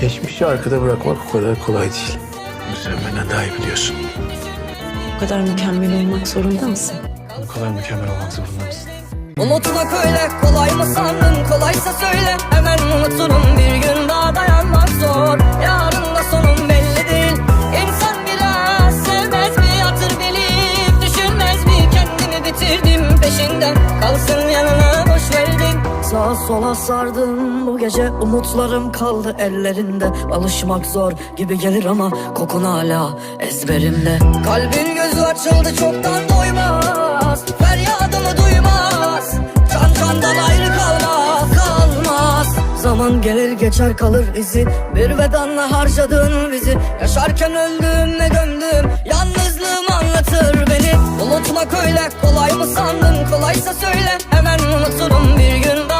Geçmişi arkada bırakmak o kadar kolay değil. Sen benden daha iyi biliyorsun. Bu kadar mükemmel olmak zorunda mısın? Bu kadar mükemmel olmak zorunda mısın? Unutmak öyle kolay mı sandın kolaysa söyle Hemen unuturum bir gün daha dayanmak Sağa sola sardım. Bu gece umutlarım kaldı ellerinde. Alışmak zor gibi gelir ama kokun hala ezberimde. Kalbin gözü açıldı çoktan doymaz Feryadımı duymaz. Can candan ayrı kalmaz kalmaz. Zaman gelir geçer kalır izi. Bir bedanla harcadın bizi. Yaşarken öldüm ne döndüm. Yalnızlığım anlatır beni. Unutmak öyle kolay mı sandın? Kolaysa söyle hemen unuturum Bir gün